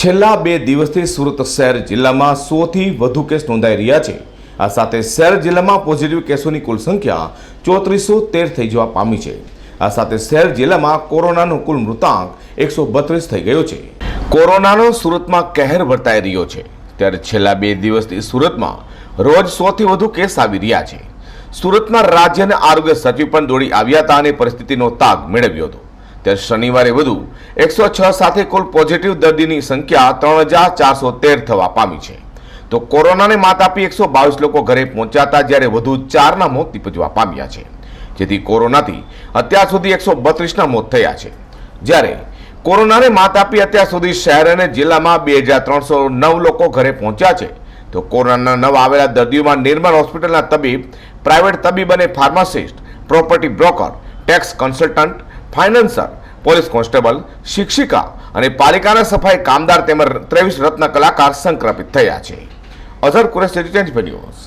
છેલ્લા બે દિવસથી સુરત શહેર જિલ્લામાં સોથી વધુ કેસ નોંધાઈ રહ્યા છે. આ સાથે શહેર જિલ્લામાં પોઝિટિવ કેસોની કુલ સંખ્યા ચોત્રીસો તેર થઈ જવા પામી છે. આ સાથે શહેર જિલ્લામાં કોરોનાનો કુલ મૃતાંક એકસો બત્રીસ થઈ ગયો છે. કોરોનાનો સુરતમાં કહેર વર્તાઈ રહ્યો છે. ત્યારે છેલ્લા બે દિવસથી સુરતમાં રોજ સોથી વધુ કેસ આવી રહ્યા છે. સુરતના રાજ્યના આરોગ્ય સચિવ પણ દોડી આવ્યા હતા અને પરિસ્થિતિનો તાગ મેળવ્યો હતો. ત્યારે શનિવારે વધુ એકસો છ સાથે કુલ પોઝિટિવ દર્દીની સંખ્યા ત્રણ હજાર ચારસો તેર થવા પામી છે. તો કોરોનાને માત આપી એકસો બાવીસ લોકો ઘરે પહોંચ્યા જ્યારે વધુ ચારના મોત નીપજવા પામ્યા છે. જેથી કોરોનાથી અત્યાર સુધી એકસો બત્રીસના મોત થયા છે. જ્યારે કોરોનાને માત આપી અત્યાર સુધી શહેર અને જિલ્લામાં બે હજાર ત્રણસો નવ લોકો ઘરે પહોંચ્યા છે. તો કોરોનાના નવા આવેલા દર્દીઓમાં નિર્મળ હોસ્પિટલના તબીબ, પ્રાઇવેટ તબીબ અને pharmacist, property broker, tax consultant financier, police constable, શિક્ષિકા અને પાલિકાના સફાઈ કામદાર તેમજ ત્રેવીસ રત્ન કલાકાર સંક્રમિત થયા છે. અઝર કુરેશ ન્યૂઝ.